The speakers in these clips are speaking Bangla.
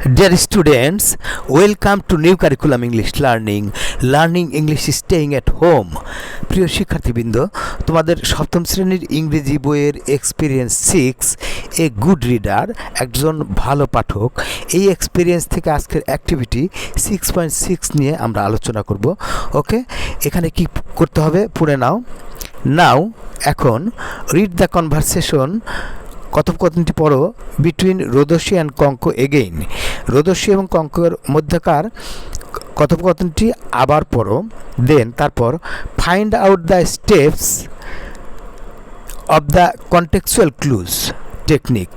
Dear students, welcome to new curriculum English learning. Learning English is staying at home. প্রিয় শিক্ষার্থীবৃন্দ তোমাদের সপ্তম শ্রেণির ইংরেজি বইয়ের experience six a good reader একজন ভালো পাঠক। এই এক্সপিরিয়েন্স থেকে আজকের অ্যাক্টিভিটি সিক্স পয়েন্ট সিক্স নিয়ে আমরা আলোচনা করব। ওকে? এখানে কি করতে হবে? পড়ে নাও। নাও এখন রিড দ্য কনভারসেশন কথোপকথনটি পড়ো? Between Rodoshi and Kanka again Rodoshi এবং কঙ্কর মধ্যকার কথোপকথনটি আবার পড়ো দেন তারপর find out the steps of the contextual clues technique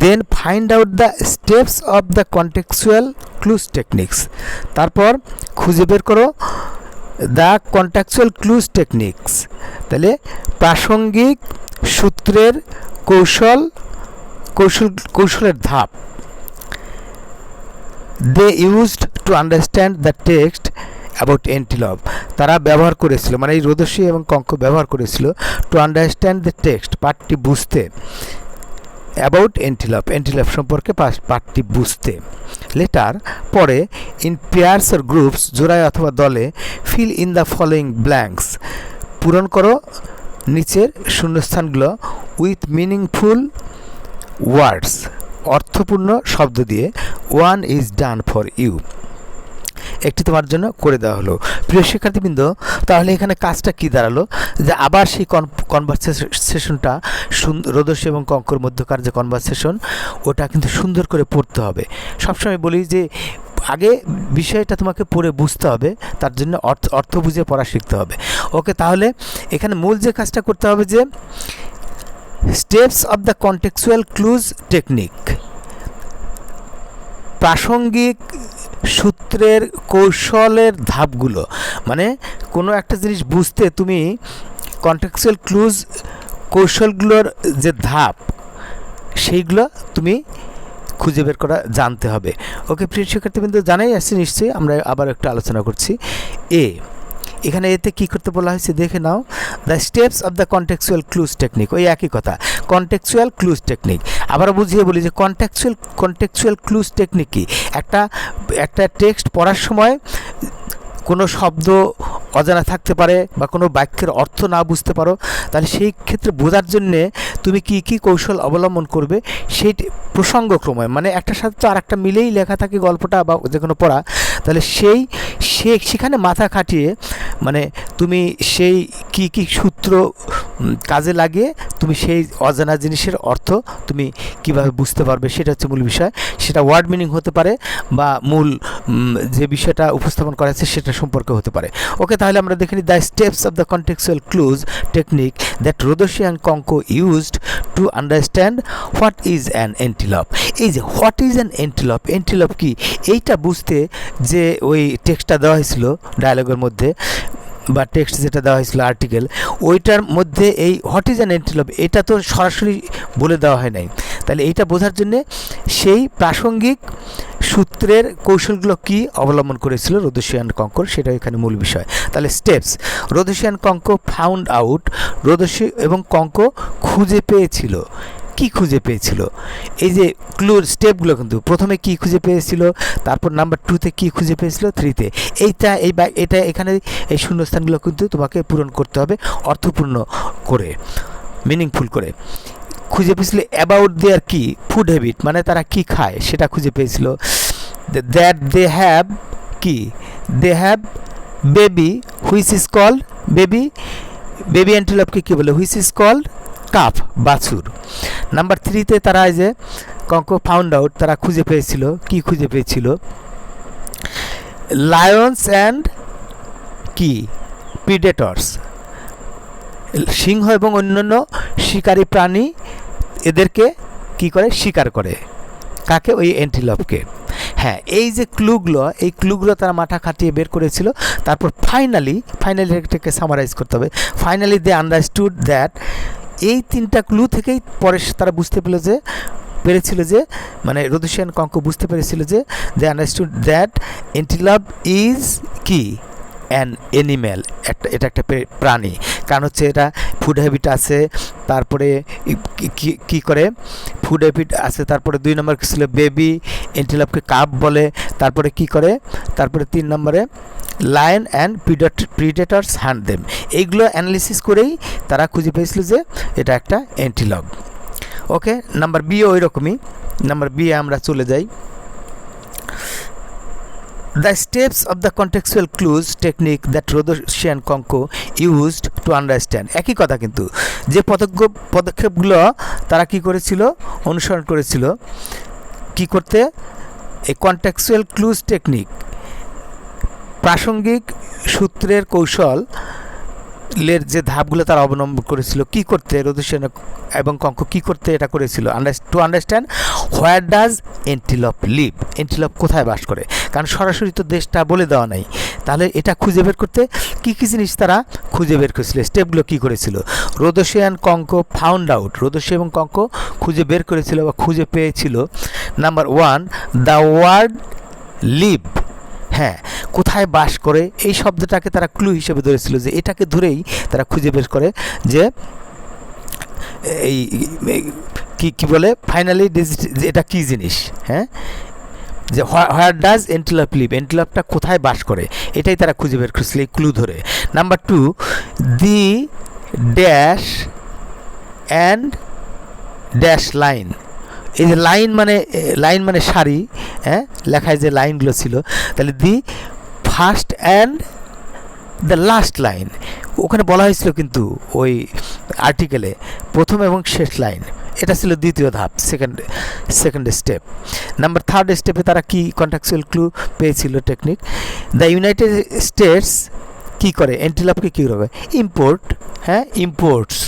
then find out the steps of the contextual clues techniques তারপর খুঁজে বের করো দ্য কন্ট্যাকচুয়াল ক্লুজ টেকনিক্স তাহলে প্রাসঙ্গিক সূত্রের কৌশল কৌশল, কৌশলের ধাপ। They used to understand the text about antelope তারা ব্যবহার করেছিল মানে এই রোদসী এবং কঙ্ক ব্যবহার করেছিল টু আন্ডারস্ট্যান্ড দ্য টেক্সট পাঠটি বুঝতে। অ্যাবাউট এন্টিলভ এন্টিলভ সম্পর্কে পাঠটি বুঝতে। লেটার পরে ইন পেয়ার্স আর গ্রুপস জোড়ায় অথবা দলে fill in the following blanks পূরণ করো, নিচের শূন্যস্থানগুলো উইথ মিনিংফুল ওয়ার্ডস অর্থপূর্ণ শব্দ দিয়ে one is done for you একটি তোমার জন্য করে দেওয়া হলো। প্রিয় শিক্ষার্থীবৃন্দ, তাহলে এখানে কাজটা কি দাঁড়াল? যে আবার সেই কনভারসেশনটা রোদস্য এবং কঙ্কর মধ্যকার যে কনভারসেশন ওটা কিন্তু সুন্দর করে পড়তে হবে। সবসময় বলি যে, আগে বিষয়টা তোমাকে পড়ে বুঝতে হবে, তার জন্য অর্থ অর্থ বুঝে পড়া শিখতে হবে। ওকে, তাহলে এখানে মূল যে কাজটা করতে হবে যে steps of the contextual clues technique প্রাসঙ্গিক সূত্রের কৌশলের ধাপগুলো মানে কোনো একটা জিনিস বুঝতে তুমি কন্টেক্সুয়াল ক্লুজ কৌশলগুলোর যে ধাপ, সেইগুলো তুমি খুঁজে বের করা জানতে হবে। ওকে প্রিয় শিক্ষার্থীবৃন্দ, জানাই আসছে নিশ্চয়ই, আমরা আবার একটু আলোচনা করছি। এ এখানে এতে কি করতে বলা হয়েছে দেখে নাও। The steps of the contextual clues technique ওই একই কথা। কন্টেক্সুয়াল ক্লুজ টেকনিক আবার বুঝিয়ে বলি যে কন্টেক্সুয়াল কন্টেক্সুয়াল ক্লুজ টেকনিক কি? একটা একটা টেক্সট পড়ার সময় কোনো শব্দ অজানা থাকতে পারে বা কোনো বাক্যের অর্থ না বুঝতে পারো, তাহলে সেই ক্ষেত্রে বোঝার জন্যে তুমি কি কি কৌশল অবলম্বন করবে সেই প্রসঙ্গক্রমে মানে একটার সাথে তো আর একটা মিলেই লেখা থাকে গল্পটা বা যে কোনো পড়া, তাহলে সেই, সে, সেখানে মাথা খাটিয়ে মানে তুমি সেই কি কি সূত্র কাজে লাগিয়ে তুমি সেই অজানা জিনিসের অর্থ তুমি কীভাবে বুঝতে পারবে সেটা হচ্ছে মূল বিষয়। সেটা ওয়ার্ড মিনিং হতে পারে বা মূল যে বিষয়টা উপস্থাপন করা আছে সেটা সম্পর্কে হতে পারে। ওকে, তাহলে আমরা দেখে নিই the steps of the contextual clues technique that Rodoshi and Kanka used to understand what is an antelope এই যে what is an antelope antelope কি? এইটা বুঝতে যে ওই টেক্সটটা দেওয়া হয়েছিল ডায়ালগের মধ্যে বা টেক্সট যেটা দেওয়া হয়েছিল আর্টিকেল ওইটার মধ্যে এই হোয়াট ইজ অ্যান এন্টিলপ এটা তো সরাসরি বলে দেওয়া হয় নাই। তাহলে এইটা বোঝার জন্যে সেই প্রাসঙ্গিক সূত্রের কৌশলগুলো কি অবলম্বন করেছিল রোদসিয়ান কঙ্কর সেটা এখানে মূল বিষয়। তাহলে steps Rodoshi and Kanka found out Rodoshi এবং কঙ্ক খুঁজে পেয়েছিল। কি খুঁজে পেয়েছিল? এই যে ক্লুর স্টেপগুলো কিন্তু প্রথমে কি খুঁজে পেয়েছিল, তারপর নাম্বার টুতে কি খুঁজে পেয়েছিল থ্রিতে এইটা, এই বা, এটা এখানে এই শূন্যস্থানগুলো কিন্তু তোমাকে পূরণ করতে হবে অর্থপূর্ণ করে মিনিংফুল করে। খুঁজে পেয়েছিল অ্যাবাউট দেয়ার কি? ফুড হ্যাবিট মানে তারা কি খায়, সেটা খুঁজে পেয়েছিল। দ্যাট দে হ্যাভ কি? They have baby which is call baby baby অ্যান্টিলপকে কী বলে? হুইচ ইজ কল্ড কাফ বাছুর। নাম্বার থ্রিতে তারা এই যে কঙ্ক ফাউন্ড আউট তারা খুঁজে পেয়েছিল। কি খুঁজে পেয়েছিল? লায়ন্স অ্যান্ড কি? প্রিডেটর্স সিংহ এবং অন্যান্য শিকারী প্রাণী এদেরকে কি করে? শিকার করে। কাকে? ওই অ্যান্টিলপকে হ্যাঁ এই যে ক্লুগুলো, এই ক্লুগুলো তারা মাথা খাটিয়ে বের করেছিল। তারপর ফাইনালি ফাইনালি এটাকে সামারাইজ করতে হবে। ফাইনালি দে আন্ডারস্টুড দ্যাট এই তিনটা ক্লু থেকেই পরে তারা বুঝতে পেরেছিল যে পেরেছিল যে মানে রদুশিয়ান কঙ্ক বুঝতে পেরেছিল যে they understood that antelope is কি? অ্যান এনিম্যাল একটা, এটা একটা প্রাণী। কারণ হচ্ছে এটা ফুড হ্যাবিট আছে, তারপরে কি- করে? ফুড হ্যাবিট আছে, তারপরে দুই নম্বর ছিল? বেবি এন্টিলপকে কাপ বলে তারপরে কি করে? তারপরে তিন নম্বরে lion and predators hunt them এইগুলো অ্যানালিসিস করেই তারা খুঁজে পেয়েছিল যে এটা একটা অ্যান্টিলপ ওকে নাম্বার বি ওই রকমই নাম্বার বি আমরা চলে যাই। The steps of the contextual clues technique that Rodoshi Konko used to understand একই কথা কিন্তু। যে পদক্ষেপ পদক্ষেপগুলো তারা কি করেছিল? অনুসরণ করেছিল। কি করতে? এই কন্টেক্সুয়াল ক্লুজ টেকনিক প্রাসঙ্গিক সূত্রের কৌশল লের যে ধাপগুলো তারা অবলম্বন করেছিল, কি করতে রোদুসেন এবং কঙ্ক কি করতে এটা করেছিল? To understand where does antelope live antelope কোথায় বাস করে? কারণ সরাসরি তো দেশটা বলে দেওয়া নাই। তাহলে এটা খুঁজে বের করতে কি কি জিনিস তারা খুঁজে বের করেছিল? স্টেপগুলো কি করেছিল? রোদসিয়ান কঙ্ক ফাউন্ড আউট রোদসি এবং কঙ্ক খুঁজে বের করেছিল বা খুঁজে পেয়েছিল। Number one the word live হ্যাঁ কোথায় বাস করে? এই শব্দটাকে তারা ক্লু হিসেবে ধরেছিল যে এটাকে ধরেই তারা খুঁজে বের করে যে এই কি কি বলে? ফাইনালি এটা কি জিনিস? হ্যাঁ? যে হোয়ার ডাজ এন্টিলপ লিভ এন্টিলপটা কোথায় বাস করে? এটাই তারা খুঁজে বের করেছিল এই ক্লু ধরে। Number two the dash and dash line এই যে লাইন মানে লাইন মানে সারি হ্যাঁ? লেখায় যে লাইনগুলো ছিল, তাহলে the first and the last line. ওখানে বলা হয়েছিল কিন্তু ওই আর্টিকেলে প্রথম এবং শেষ লাইন। এটা ছিল দ্বিতীয় ধাপ, second second step. Number third স্টেপে তারা কি কন্ট্রাকচুয়াল ক্লু পেয়েছিল টেকনিক দ্য ইউনাইটেড স্টেটস কী করে? এন্টিলাপকে কী করবে ইম্পোর্ট হ্যাঁ? ইম্পোর্টস।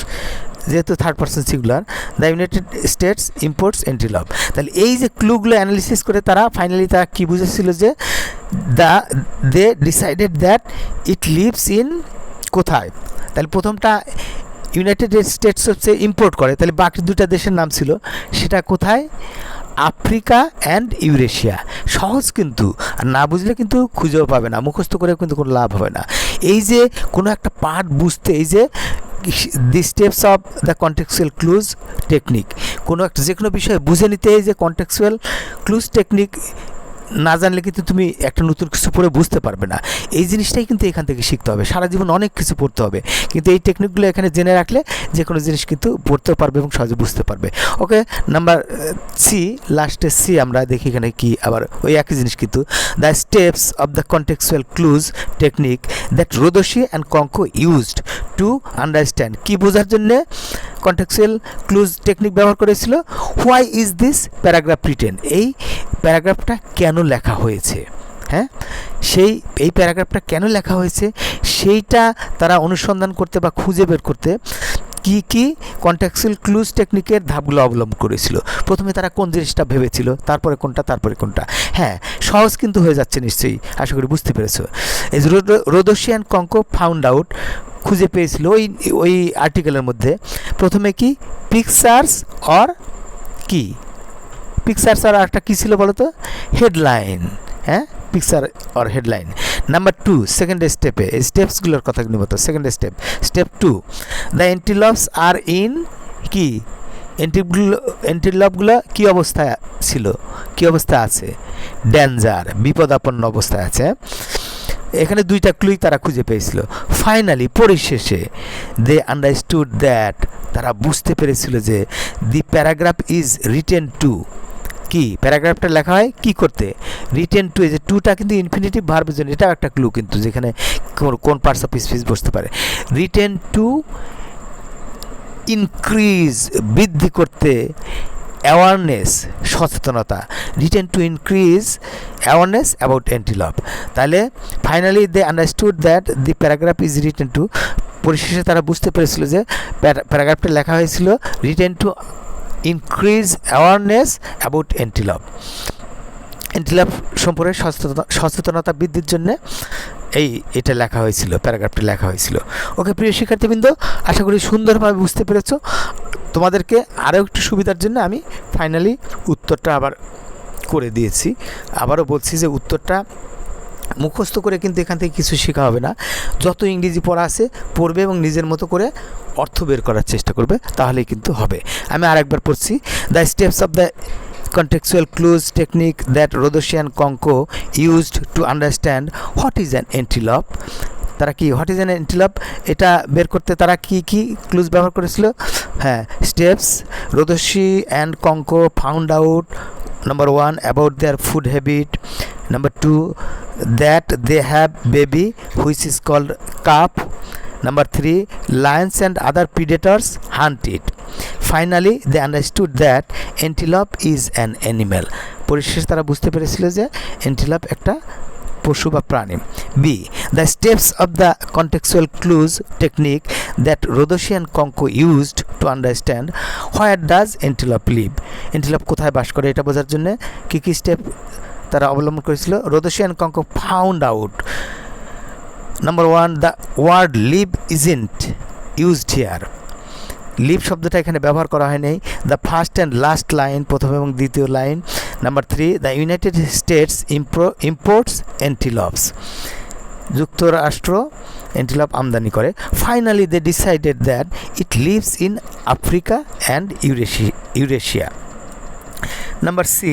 যেহেতু third person singular the United States imports antelope তাহলে এই যে ক্লুগুলো অ্যানালিসিস করে তারা ফাইনালি তারা কী বুঝেছিল যে the they decided that it lives in কোথায়? তাহলে প্রথমটা ইউনাইটেড স্টেটস হচ্ছে ইম্পোর্ট করে। তাহলে বাকি দুটা দেশের নাম ছিল। সেটা কোথায়? Africa and Eurasia. সহজ কিন্তু। আর না বুঝলে কিন্তু খুঁজেও পাবে না। মুখস্থ করে কিন্তু কোনো লাভ হবে না। এই যে কোনো একটা পার্ট বুঝতে, এই যে the steps of the contextual clues technique কোনো একটা যে কোনো বিষয়ে বুঝে নিতে যে কন্টেক্সুয়াল ক্লুজ টেকনিক না জানলে কিন্তু তুমি একটা নতুন কিছু পড়ে বুঝতে পারবে না। এই জিনিসটাই কিন্তু এখান থেকে শিখতে হবে। সারা জীবন অনেক কিছু পড়তে হবে। কিন্তু এই টেকনিকগুলো এখানে জেনে রাখলে যে কোনো জিনিস কিন্তু পড়তেও পারবে এবং সহজে বুঝতে পারবে। ওকে নাম্বার সি লাস্টে সি আমরা দেখি এখানে কি, আবার ওই একই জিনিস কিন্তু। The steps of the contextual clues technique that Rodoshi and Kanka used to understand কি বোঝার জন্যে কন্টেক্সুয়াল ক্লুজ টেকনিক ব্যবহার করেছিল? Why is this paragraph written এই প্যারাগ্রাফটা কেন লেখা হয়েছে? হ্যাঁ? সেই, এই প্যারাগ্রাফটা কেন লেখা হয়েছে? সেইটা তারা অনুসন্ধান করতে বা খুঁজে বের করতে কি কি কন্ট্যাক্সুয়াল ক্লুজ টেকনিকের ধাপগুলো অবলম্বন করেছিল? প্রথমে তারা কোন জিনিসটা ভেবেছিল? তারপরে কোনটা তারপরে কোনটা? হ্যাঁ সহজ কিন্তু হয়ে যাচ্ছে নিশ্চয়ই, আশা করি বুঝতে পেরেছ। রোদোশিয়ান কঙ্কো ফাউন্ড আউট খুঁজে পেয়েছিল ওই ওই আর্টিকেলের মধ্যে। প্রথমে কি? পিকচার্স অর কি? পিকচার্স আর একটা কী ছিল বলো তো হেডলাইন হ্যাঁ picture or headline number two second স্টেপে এই স্টেপসগুলোর কথা নিব তো second step step two the antelopes are in কি? এন্টিগুলো এন্টিলভগুলো কী অবস্থায় ছিল? কী অবস্থা আছে? ড্যাঞ্জার বিপদাপন্ন অবস্থায় আছে। এখানে দুইটা ক্লুই তারা খুঁজে পেয়েছিল। ফাইনালি পরিশেষে দে আন্ডারস্টুড দ্যাট তারা বুঝতে পেরেছিল যে the paragraph is written to কি? প্যারাগ্রাফটা লেখা হয় কি করতে? রিটেন টু এই যে টুটা কিন্তু ইনফিনিটিভ ভার্বের জন্য এটাও একটা ক্লু কিন্তু যেখানে কোন পার্টস অফ স্পিচ বসতে পারে। রিটেন টু ইনক্রিজ বৃদ্ধি করতে অ্যাওয়ারনেস সচেতনতা। Written to increase awareness about antelope তাহলে finally they understood that the paragraph is written to পরিশেষে তারা বুঝতে পেরেছিল যে প্যারাগ্রাফটা লেখা হয়েছিল written to increase awareness about antelope antelope সম্পর্কে সচেতনতা বৃদ্ধির জন্য এই, এটা লেখা হয়েছিল, প্যারাগ্রাফটা লেখা হয়েছিল। ওকে, প্রিয় শিক্ষার্থীবৃন্দ, আশা করি সুন্দরভাবে বুঝতে পেরেছ। তোমাদেরকে আরও একটু সুবিধার জন্য আমি ফাইনালি উত্তরটা আবার করে দিয়েছি। আবারও বলছি যে উত্তরটা মুখস্থ করে কিন্তু এখান থেকে কিছু শেখা হবে না। যত ইংরেজি পড়া আছে, পড়বে এবং নিজের মতো করে অর্থ বের করার চেষ্টা করবে, তাহলেই কিন্তু হবে। আমি আরেকবার পড়ছি the steps of the contextual clues technique that Rhodosian Conco used to understand what is an antelope. তারা কি হোয়াট ইজ অ্যান এন্টিলপ এটা বের করতে তারা কি কি ক্লুজ ব্যবহার করেছিল? হ্যাঁ steps Rhodesy and Conco found out number one about their food habit number two that they have baby which is called calf number three lions and other predators hunt it finally they understood that antelope is an animal পরিশেষে তারা বুঝতে পেরেছিল যে এন্টিলপ একটা পশু বা প্রাণী। B the steps of the contextual clues technique that Rhodesian Conco used to understand where does antelope live antelope কোথায় বাস করে এটা বোঝার জন্য কী কী স্টেপ তারা অবলম্বন করেছিল? Rhodesian Conco found out number one the word live isn't used here live শব্দটা এখানে ব্যবহার করা হয়নি। The first and last line প্রথম এবং দ্বিতীয় line number three the United States impro imports antelopes যুক্তরাষ্ট্র অ্যান্টিলপ আমদানি করে। Finally they decided that it lives in Africa and Eurasi Eurasia number C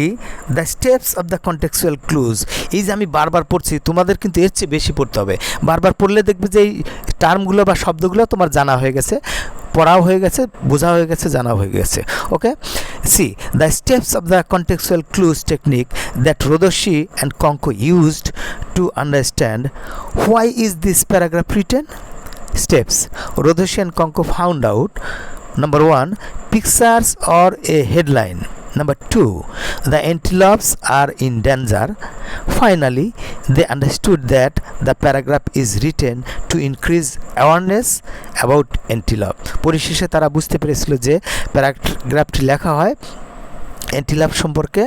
the steps of the contextual clues এই যে আমি বারবার পড়ছি, তোমাদের কিন্তু এর চেয়ে বেশি পড়তে হবে। বারবার পড়লে দেখবে যে এই টার্মগুলো বা শব্দগুলো তোমার জানা হয়ে গেছে, পড়াও হয়ে গেছে বোঝা হয়ে গেছে জানা হয়ে গেছে। Okay C the steps of the contextual clues technique that Rhodesy and Conco used to understand why is this paragraph written steps steps and Conco found out number one pictures or a headline. Number two the antelopes are in danger finally they understood that the paragraph is written to increase awareness about antelope পরিশেষে তারা বুঝতে পেরেছিল যে প্যারাগ্রাফটি লেখা হয় অ্যান্টিলাপ সম্পর্কে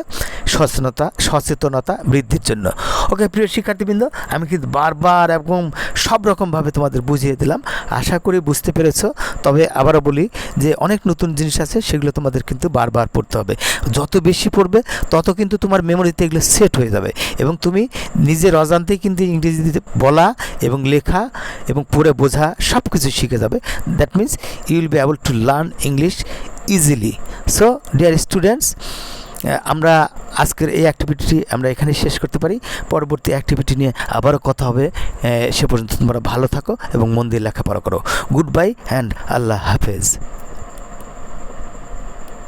সচেতনতা সচেতনতা বৃদ্ধির জন্য ওকে প্রিয় শিক্ষার্থীবৃন্দ আমি কিন্তু বারবার এবং সব রকমভাবে তোমাদের বুঝিয়ে দিলাম। আশা করি বুঝতে পেরেছ। তবে আবারও বলি যে অনেক নতুন জিনিস আছে, সেগুলো তোমাদের কিন্তু বারবার পড়তে হবে। যত বেশি পড়বে, তত কিন্তু তোমার মেমোরিতে এগুলো সেট হয়ে যাবে। এবং তুমি নিজের অজান্তেই কিন্তু ইংরেজিতে বলা এবং লেখা এবং পড়ে বোঝা সব কিছু শিখে যাবে। That means you will be able to learn English easily so dear students আমরা আজকের এই অ্যাক্টিভিটি আমরা এখানে শেষ করতে পারি। পরবর্তী অ্যাক্টিভিটি নিয়ে আবারও কথা হবে। সে পর্যন্ত তোমরা ভালো থাকো এবং মন দিয়ে লেখাপড়া করো। গুড বাই অ্যান্ড আল্লাহ হাফেজ।